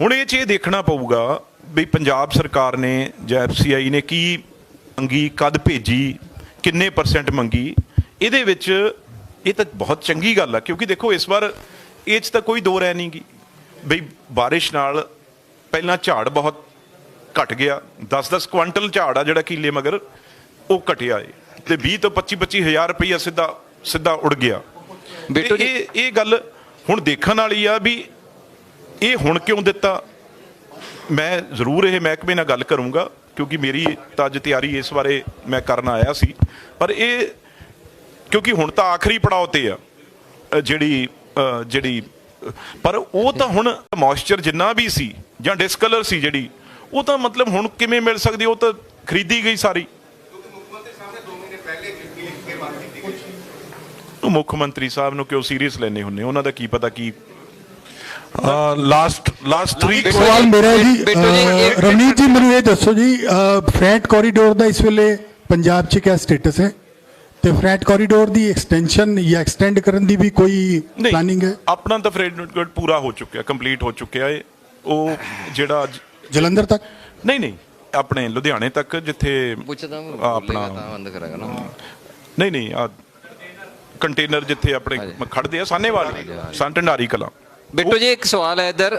ਹੁਣ ਇਹ ਚ ਇਹ ਦੇਖਣਾ ਪਊਗਾ ਵੀ ਪੰਜਾਬ ਸਰਕਾਰ ਨੇ ਜਾਂ ਐਫਸੀਆਈ ਨੇ ਕੀ ਮੰਗੀ ਕਦ ਭੇਜੀ ਕਿੰਨੇ ਪਰਸੈਂਟ ਮੰਗੀ। ਇਹਦੇ ਵਿੱਚ ਇਹ ਤਾਂ ਬਹੁਤ ਚੰਗੀ ਗੱਲ ਆ ਕਿਉਂਕਿ ਦੇਖੋ ਇਸ ਵਾਰ ਇਹ ਚ ਤਾਂ ਕੋਈ ਦੋ ਰਹਿ ਨਹੀਂਗੀ ਬਈ ਬਾਰਿਸ਼ ਨਾਲ ਪਹਿਲਾਂ ਝਾੜ ਬਹੁਤ ਘਟ ਗਿਆ 10-10 ਕੁਆਂਟਲ ਝਾੜ ਆ ਜਿਹੜਾ ਕੀਲੇ ਮਗਰ ਉਹ ਘਟਿਆ ਏ। ਤੇ 20 ਤੋਂ 25-25 ਹਜ਼ਾਰ ਰੁਪਈਆ ਸਿੱਧਾ ਸਿੱਧਾ ਉੜ ਗਿਆ। ਬਿੱਟੂ ਇਹ ਇਹ ਗੱਲ ਹੁਣ ਦੇਖਣ ਵਾਲੀ ਆ ਵੀ ਇਹ ਹੁਣ ਕਿਉਂ ਦਿੱਤਾ? ਮੈਂ ਜ਼ਰੂਰ ਇਹ ਮਹਿਕਮੇ ਨਾਲ ਗੱਲ ਕਰੂੰਗਾ, ਕਿਉਂਕਿ ਮੇਰੀ ਤਾਂ ਅੱਜ ਤਿਆਰੀ ਇਸ ਬਾਰੇ ਮੈਂ ਕਰਨ ਆਇਆ ਸੀ। ਪਰ ਇਹ, ਕਿਉਂਕਿ ਹੁਣ ਤਾਂ ਆਖਰੀ ਪੜਾਅ ਤੇ ਆ ਜਿਹੜੀ ਜਿਹੜੀ, ਪਰ ਉਹ ਤਾਂ ਹੁਣ ਮੋਇਸਚਰ ਜਿੰਨਾ ਵੀ ਸੀ, ਜਾਂ ਡਿਸਕਲਰ ਸੀ ਜਿਹੜੀ, ਉਹ ਤਾਂ ਮਤਲਬ ਹੁਣ ਕਿਵੇਂ ਮਿਲ ਸਕਦੀ? ਉਹ ਤਾਂ ਖਰੀਦੀ ਗਈ ਸਾਰੀ। ਮੁੱਖ ਮੰਤਰੀ ਸਾਹਿਬ ਨੂੰ ਕਿਉਂ ਸੀਰੀਅਸ ਲੈਣੇ ਹੁੰਨੇ ਉਹਨਾਂ ਦਾ ਕੀ ਪਤਾ ਕੀ ਲਾਸਟ ਲਾਸਟ 3 ਇੱਕ ਸਵਾਲ ਮੇਰਾ ਹੈ ਜੀ ਰਵਨੀਤ ਜੀ ਮੈਨੂੰ ਇਹ ਦੱਸੋ ਜੀ ਫਰੈਂਟ ਕੋਰੀਡੋਰ ਦਾ ਇਸ ਵੇਲੇ ਪੰਜਾਬ 'ਚ ਕਿਆ ਸਟੇਟਸ ਹੈ? ਤੇ ਫਰੈਂਟ ਕੋਰੀਡੋਰ ਦੀ ਐਕਸਟੈਂਸ਼ਨ ਜਾਂ ਐਕਸਟੈਂਡ ਕਰਨ ਦੀ ਵੀ ਕੋਈ ਪਲਾਨਿੰਗ ਹੈ? ਆਪਣਾ ਤਾਂ ਫਰੇਡ ਪੂਰਾ ਹੋ ਚੁੱਕਿਆ ਕੰਪਲੀਟ ਹੋ ਚੁੱਕਿਆ ਏ। ਉਹ ਜਿਹੜਾ ਜਲੰਧਰ ਤੱਕ? ਨਹੀਂ ਨਹੀਂ ਆਪਣੇ ਲੁਧਿਆਣੇ ਤੱਕ ਜਿੱਥੇ ਪੁੱਛਦਾ ਆਪਣਾ ਬੰਦ ਕਰਾਂਗਾ ਨਾ। ਨਹੀਂ ਨਹੀਂ ਆ ਕੰਟੇਨਰ ਜਿੱਥੇ ਆਪਣੇ। ਖੜਦੇ ਆ ਸਾਨੇਵਾਲ ਸੰਨ ਢੰਡਾਰੀ ਕਲਾਂ। ਬਿੱਟੂ ਜੀ ਇੱਕ ਸਵਾਲ ਹੈ ਇੱਧਰ।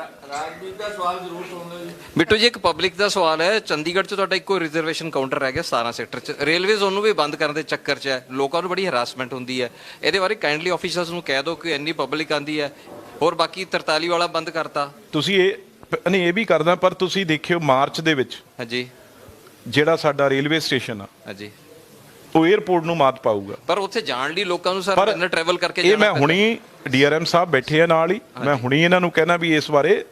ਬਿੱਟੂ ਜੀ ਇੱਕ ਪਬਲਿਕ ਦਾ ਸਵਾਲ ਹੈ। ਚੰਡੀਗੜ੍ਹ 'ਚ ਤੁਹਾਡਾ ਇੱਕੋ ਰਿਜ਼ਰਵੇਸ਼ਨ ਕਾਊਂਟਰ ਰਹਿ ਗਿਆ 17 ਸੈਕਟਰ 'ਚ। ਰੇਲਵੇਜ਼ ਉਹਨੂੰ ਵੀ ਬੰਦ ਕਰਨ ਦੇ ਚੱਕਰ 'ਚ ਹੈ। ਲੋਕਾਂ ਨੂੰ ਬੜੀ ਹਰਾਸਮੈਂਟ ਹੁੰਦੀ ਹੈ। ਇਹਦੇ ਬਾਰੇ ਕਾਈਂਡਲੀ ਆਫੀਸਰਸ ਨੂੰ ਕਹਿ ਦਿਓ ਕਿ ਇੰਨੀ ਪਬਲਿਕ ਆਂਦੀ ਹੈ। ਹੋਰ ਬਾਕੀ 43 ਵਾਲਾ ਬੰਦ ਕਰਤਾ। ਤੁਸੀਂ ਇਹ ਨਹੀਂ ਇਹ ਵੀ ਕਰਦਾ ਪਰ ਤੁਸੀਂ ਦੇਖਿਓ ਮਾਰਚ ਦੇ ਵਿੱਚ ਹਾਂਜੀ। ਜਿਹੜਾ ਸਾਡਾ ਰੇਲਵੇ ਸਟੇਸ਼ਨ ਆ ਹਾਂਜੀ। ਉਹ 에어ਪੋਰਟ ਨੂੰ ਮਾਤ ਪਾਊਗਾ। ਪਰ ਉੱਥੇ ਜਾਣ ਲਈ ਲੋਕਾਂ ਨੂੰ ਸਰ ਇੰਨਾ ਟਰੈਵਲ ਕਰਕੇ ਜਾਣਾ ਇਹ ਮੈਂ ਹੁਣੀ ਡੀਆਰਐਮ ਸਾਹਿਬ ਬੈਠੇ ਆ ਨਾਲ ਹੀ। ਮੈਂ ਹੁਣੀ ਇਹਨਾਂ ਨੂੰ ਕਹਿਣਾ ਵੀ ਇਸ ਬਾਰੇ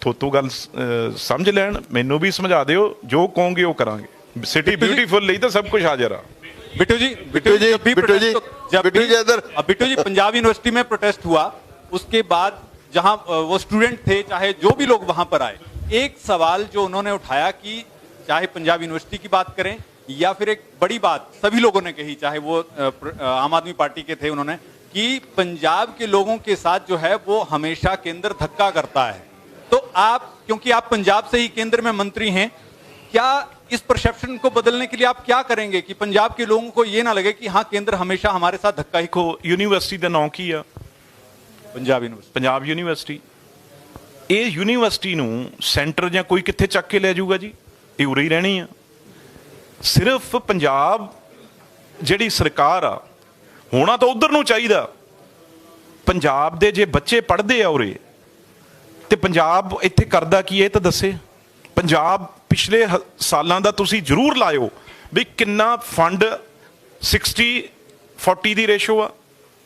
ਥੋਤੋਂ ਗੱਲ ਸਮਝ ਲੈਣ। ਮੈਨੂੰ ਵੀ ਸਮਝਾ ਦਿਓ ਜੋ ਕਹੋਗੇ ਉਹ ਕਰਾਂਗੇ। ਸਿਟੀ ਬਿਊਟੀਫੁਲ ਲਈ ਤਾਂ ਸਭ ਕੁਝ ਹਾਜ਼ਰ ਆ। बिट्टू जी बिट्टू जी बिट्टू जी जब बिट्टू जी इधर बिट्टू जी पंजाब यूनिवर्सिटी में प्रोटेस्ट हुआ उसके बाद जहां वो स्टूडेंट थे चाहे जो भी लोग वहां पर आए एक सवाल जो उन्होंने उठाया कि चाहे पंजाब यूनिवर्सिटी की बात करें या फिर एक बड़ी बात सभी लोगों ने कही चाहे वो अ, प्र- अ, आम आदमी पार्टी के थे उन्होंने कि पंजाब के लोगों के साथ जो है वो हमेशा केंद्र धक्का करता है तो आप क्योंकि आप पंजाब से ही केंद्र में मंत्री हैं क्या इस परसेप्शन को बदलने के लिए आप क्या करेंगे कि पंजाब के लोगों को ये ना लगे कि हाँ केंद्र हमेशा हमारे साथ धक्का ही ਦੇਖੋ ਯੂਨੀਵਰਸਿਟੀ ਦਾ ਨਾਮ ਕੀ ਆ पंजाब यूनिवर्सिटी ਪੰਜਾਬ ਯੂਨੀਵਰਸਿਟੀ ਇਹ ਯੂਨੀਵਰਸਿਟੀ ਨੂੰ ਸੈਂਟਰ ਜਾਂ ਕੋਈ ਕਿੱਥੇ ਚੱਕ ਕੇ ਲੈ ਜਾਊਗਾ ਜੀ ਇਹ ਉਰੇ ਹੀ ਰਹਿਣੀ ਆ ਸਿਰਫ ਪੰਜਾਬ ਜਿਹੜੀ ਸਰਕਾਰ ਆ, ਹੋਣਾ ਤਾਂ ਉਧਰ ਨੂੰ ਚਾਹੀਦਾ। ਪੰਜਾਬ ਦੇ ਜੇ ਬੱਚੇ ਪੜ੍ਹਦੇ ਆ ਉਰੇ, ਤੇ ਪੰਜਾਬ ਇੱਥੇ ਕਰਦਾ ਕੀ ਇਹ ਤਾਂ ਦੱਸੇ। ਪੰਜਾਬ ਪਿਛਲੇ ਹ- ਸਾਲਾਂ ਦਾ ਤੁਸੀਂ ਜ਼ਰੂਰ ਲਾਇਓ ਵੀ ਕਿੰਨਾ ਫੰਡ 60 40 ਦੀ ਰੇਸ਼ੋ ਆ,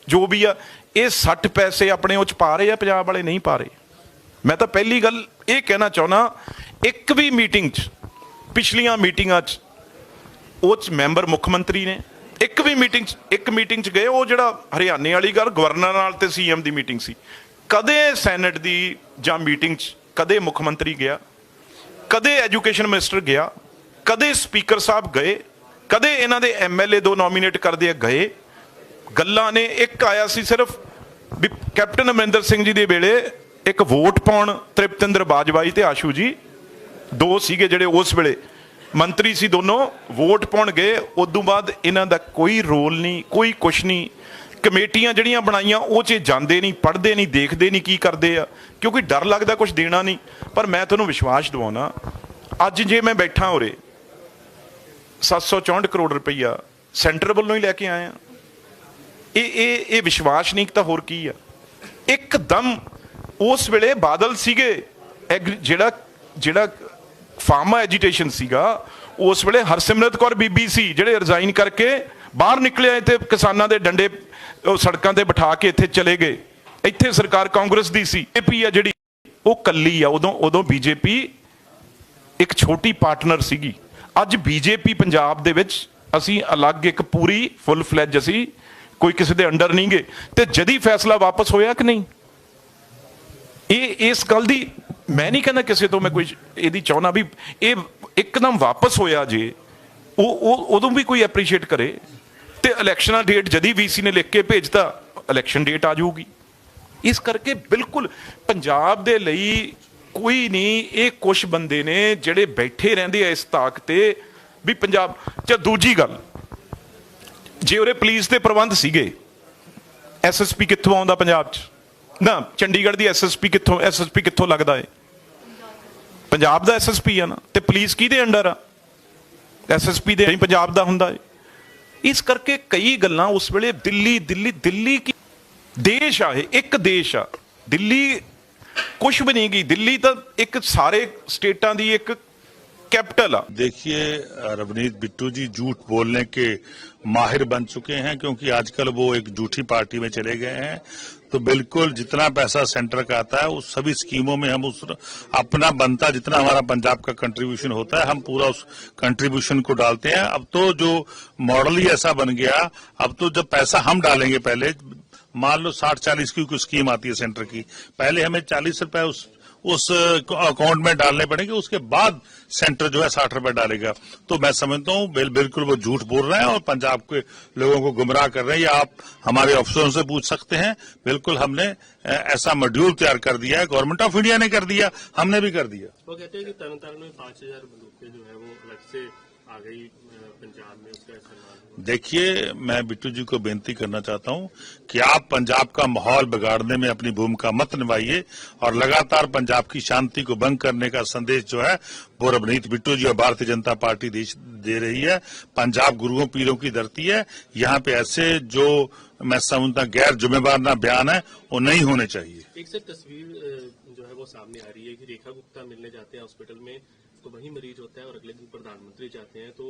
ਜੋ ਵੀ ਆ, ਇਹ 60 ਪੈਸੇ ਆਪਣੇ ਉਹ ਚ ਪਾ ਰਹੇ ਆ, ਪੰਜਾਬ ਵਾਲੇ ਨਹੀਂ ਪਾ ਰਹੇ। ਮੈਂ ਤਾਂ ਪਹਿਲੀ ਗੱਲ ਇਹ ਕਹਿਣਾ ਚਾਹੁੰਦਾ, ਇੱਕ ਵੀ ਮੀਟਿੰਗ 'ਚ, ਪਿਛਲੀਆਂ ਮੀਟਿੰਗਾਂ 'ਚ ਉਹ 'ਚ ਮੈਂਬਰ ਮੁੱਖ ਮੰਤਰੀ ਨੇ। ਇੱਕ ਵੀ ਮੀਟਿੰਗ 'ਚ ਇੱਕ ਮੀਟਿੰਗ 'ਚ ਗਏ, ਉਹ ਜਿਹੜਾ ਹਰਿਆਣੇ ਵਾਲੀ ਗੱਲ, ਗਵਰਨਰ ਨਾਲ ਤੇ ਸੀਐਮ ਦੀ ਮੀਟਿੰਗ ਸੀ। ਕਦੇ ਸੈਨੇਟ ਦੀ ਜਾਂ ਮੀਟਿੰਗ 'ਚ ਕਦੇ ਮੁੱਖ ਮੰਤਰੀ ਗਿਆ, ਕਦੇ ਐਜੂਕੇਸ਼ਨ ਮਿਨਿਸਟਰ ਗਿਆ, ਕਦੇ ਸਪੀਕਰ ਸਾਹਿਬ ਗਏ, ਕਦੇ ਇਹਨਾਂ ਦੇ ਐਮਐਲਏ ਦੋ ਨੋਮੀਨੇਟ ਕਰਦੇ ਗਏ। ਗੱਲਾਂ ਨੇ, ਇੱਕ ਆਇਆ ਸੀ ਸਿਰਫ ਵੀ ਕੈਪਟਨ ਅਮਰਿੰਦਰ ਸਿੰਘ ਜੀ ਦੇ ਵੇਲੇ ਇੱਕ ਵੋਟ ਪਾਉਣ ਤ੍ਰਿਪਤਿੰਦਰ ਬਾਜਵਾਈ ਤੇ ਆਸ਼ੂ ਜੀ, ਦੋ ਸੀਗੇ ਜਿਹੜੇ ਉਸ ਵੇਲੇ। ਮੰਤਰੀ ਸੀ ਦੋਨੋਂ, ਵੋਟ ਪਾਉਣ ਗਏ। ਉਦੋਂ ਬਾਅਦ ਇਹਨਾਂ ਦਾ ਕੋਈ ਰੋਲ ਨਹੀਂ, ਕੋਈ ਕੁਛ ਨਹੀਂ। ਕਮੇਟੀਆਂ ਜਿਹੜੀਆਂ ਬਣਾਈਆਂ, ਉਹ 'ਚ ਜਾਂਦੇ ਨਹੀਂ, ਪੜ੍ਹਦੇ ਨਹੀਂ, ਦੇਖਦੇ ਨਹੀਂ ਕੀ ਕਰਦੇ ਆ। ਕਿਉਂਕਿ ਡਰ ਲੱਗਦਾ ਕੁਝ ਦੇਣਾ ਨਹੀਂ। ਪਰ ਮੈਂ ਤੁਹਾਨੂੰ ਵਿਸ਼ਵਾਸ ਦਿਵਾਉਣਾ, ਅੱਜ ਜੇ ਮੈਂ ਬੈਠਾ ਉਰੇ 764 ਕਰੋੜ ਰੁਪਈਆ ਸੈਂਟਰ ਵੱਲੋਂ ਹੀ ਲੈ ਕੇ ਆਇਆ। ਇਹ ਇਹ ਇਹ ਵਿਸ਼ਵਾਸ ਨਹੀਂ ਤਾਂ ਹੋਰ ਕੀ ਆ। ਇੱਕਦਮ ਉਸ ਵੇਲੇ ਬਾਦਲ ਸੀਗੇ ਐਗਰੀ- ਜਿਹੜਾ ਜਿਹੜਾ ਫਾਰਮਾ ਐਜੀਟੇਸ਼ਨ ਸੀਗਾ, ਉਸ ਵੇਲੇ ਹਰਸਿਮਰਤ ਕੌਰ ਬੀਬੀ ਸੀ, ਜਿਹੜੇ ਰਿਜ਼ਾਈਨ ਕਰਕੇ ਬਾਹਰ ਨਿਕਲਿਆ ਤੇ ਕਿਸਾਨਾਂ ਦੇ ਡੰਡੇ, ਉਹ ਸੜਕਾਂ ਤੇ ਬਿਠਾ ਕੇ ਇੱਥੇ ਚਲੇ ਗਏ। ਇੱਥੇ ਸਰਕਾਰ ਕਾਂਗਰਸ ਦੀ ਸੀ। ਏਪੀ ਆ ਜਿਹੜੀ, ਉਹ ਕੱਲੀ ਆ, ਉਦੋਂ ਉਦੋਂ ਬੀਜੇਪੀ ਇੱਕ ਛੋਟੀ ਪਾਰਟਨਰ ਸੀਗੀ। ਅੱਜ ਬੀਜੇਪੀ ਪੰਜਾਬ ਦੇ ਵਿੱਚ ਅਸੀਂ ਅਲੱਗ ਇੱਕ ਪੂਰੀ ਫੁੱਲ ਫਲੈਜ ਅਸੀਂ ਕੋਈ ਕਿਸੇ ਦੇ ਅੰਡਰ ਨਹੀਂ ਗਏ ਤੇ ਜਦੀ ਫੈਸਲਾ ਵਾਪਸ ਹੋਇਆ ਕਿ ਨਹੀਂ? ਇਹ, ਇਸ ਗੱਲ ਦੀ ਮੈਂ ਨਹੀਂ ਕਹਿੰਦਾ ਕਿਸੇ ਤੋਂ ਮੈਂ ਕੋਈ ਇਹਦੀ ਚਾਹਣਾ ਵੀ ਇਹ ਇੱਕਦਮ ਵਾਪਸ ਹੋਇਆ ਜੇ, ਉਹ ਉਹ ਉਦੋਂ ਵੀ ਕੋਈ ਐਪਰੀਸ਼ੀਏਟ ਕਰੇ। ਤੇ ਇਲੈਕਸ਼ਨਾਂ ਡੇਟ ਜਦੀ ਵੀਸੀ ਨੇ ਲਿਖ ਕੇ ਭੇਜਤਾ ਇਲੈਕਸ਼ਨ ਡੇਟ ਆ ਜਾਊਗੀ। ਇਸ ਕਰਕੇ ਬਿਲਕੁਲ ਪੰਜਾਬ ਦੇ ਲਈ ਕੋਈ ਨਹੀਂ, ਇਹ ਕੁਝ ਬੰਦੇ ਨੇ ਜਿਹੜੇ ਬੈਠੇ ਰਹਿੰਦੇ ਆ ਇਸ ਤਾਕ ਤੇ ਵੀ ਪੰਜਾਬ ਚ ਦੂਜੀ ਗੱਲ, ਜੇ ਉਰੇ ਪੁਲਿਸ ਦੇ ਪ੍ਰਬੰਧ ਸੀਗੇ ਐਸਐਸਪੀ ਕਿੱਥੋਂ ਆਉਂਦਾ ਪੰਜਾਬ ਚ? ਨਾ, ਚੰਡੀਗੜ੍ਹ ਦੀ ਐਸਐਸਪੀ ਕਿੱਥੋਂ ਐਸਐਸਪੀ ਕਿੱਥੋਂ ਲੱਗਦਾ ਏ? ਪੰਜਾਬ ਦਾ ਐਸਐਸਪੀ ਆ ਨਾ ਤੇ ਪੁਲਿਸ ਕਿਹਦੇ ਅੰਡਰ ਆ ਐਸਐਸਪੀ ਦੇ ਨਹੀਂ ਪੰਜਾਬ ਦਾ ਹੁੰਦਾ ਏ ਇਸ ਕਰਕੇ ਕਈ ਗੱਲਾਂ ਉਸ ਵੇਲੇ ਦਿੱਲੀ ਦਿੱਲੀ ਦਿੱਲੀ ਕੀ ਦੇਸ਼ ਆ ਇਹ ਇੱਕ ਦੇਸ਼ ਆ ਦਿੱਲੀ ਕੁਝ ਵੀ ਨਹੀਂ ਗਈ ਦਿੱਲੀ ਤਾਂ ਇੱਕ ਸਾਰੇ ਸਟੇਟਾਂ ਦੀ ਇੱਕ कैपिटल आ देखिए रवनीत बिट्टू जी झूठ बोलने के माहिर बन चुके हैं क्योंकि आजकल वो एक झूठी पार्टी में चले गए हैं तो बिल्कुल जितना पैसा सेंटर का आता है, उस सभी स्कीमों में हम उस अपना बनता जितना हमारा पंजाब का कंट्रीब्यूशन होता है, हम पूरा उस कंट्रीब्यूशन को डालते हैं। अब तो जो मॉडल ही ऐसा बन गया, अब तो जब पैसा हम डालेंगे पहले, मान लो साठ चालीस की कोई स्कीम आती है सेंटर की, पहले हमें चालीस रुपए उस उस अकाउंट में डालने पड़ेंगे उसके बाद सेंटर जो है साठ रुपए डालेगा। तो मैं समझता हूँ बिल, बिल्कुल वो झूठ बोल रहे हैं और पंजाब के लोगों को गुमराह कर रहे हैं। या आप हमारे अफसरों से पूछ सकते हैं बिल्कुल हमने ऐसा मॉड्यूल तैयार कर दिया है गवर्नमेंट ऑफ़ इंडिया ने कर दिया हमने भी कर दिया। वो कहते हैं कि तरन में पाँच हज़ार जो है वो अलग से आ गई पंजाब में उसका इस्तेमाल देखिए मैं बिट्टू जी को बेनती करना चाहता हूँ कि आप पंजाब का माहौल बिगाड़ने में अपनी भूमिका मत निभाइए और लगातार पंजाब की शांति को भंग करने का संदेश जो है वो रवनीत बिट्टू जी और भारतीय जनता पार्टी देश दे रही है। पंजाब गुरुओं पीरों की धरती है। यहाँ पे ऐसे जो मैं समझता गैर जुम्मेवार ना बयान है वो नहीं होने चाहिए। एक सर तस्वीर है, वो सामने आ रही है कि रेखा गुप्ता मिलने जाते हैं हॉस्पिटल में तो वही मरीज़ होता है और अगले दिन प्रधानमंत्री जाते हैं तो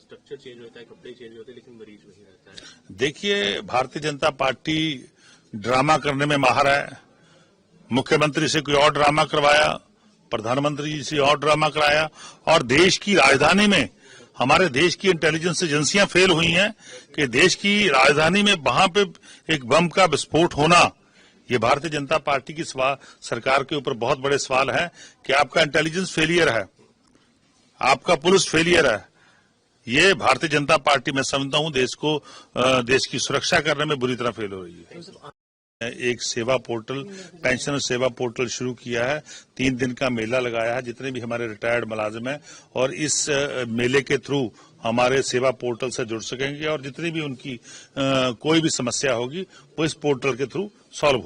स्ट्रक्चर चेंज होता है, कपड़े चेंज होते हैं, लेकिन मरीज़ वही रहता है। देखिए, भारतीय जनता पार्टी ड्रामा करने में माहर है। मुख्यमंत्री से कोई और ड्रामा करवाया, प्रधानमंत्री जी से और ड्रामा कराया, और देश की राजधानी में, हमारे देश की इंटेलिजेंस एजेंसियाँ फेल हुई हैं कि देश की राजधानी में वहाँ पे एक बम का विस्फोट होना ये भारतीय जनता पार्टी की सरकार के ऊपर बहुत बड़े सवाल हैं कि आपका इंटेलिजेंस फेलियर है। आपका पुलिस फेलियर है। ये भारतीय जनता पार्टी मैं समझता हूँ देश को देश की सुरक्षा करने में बुरी तरह फेल हो रही है। एक सेवा पोर्टल पेंशनर सेवा पोर्टल शुरू किया है। तीन दिन का मेला लगाया है। जितने भी हमारे रिटायर्ड मुलाजिम हैं और इस मेले के थ्रू हमारे सेवा पोर्टल से जुड़ सकेंगे और जितनी भी उनकी अ, कोई भी समस्या होगी वो इस पोर्टल के थ्रू सॉल्व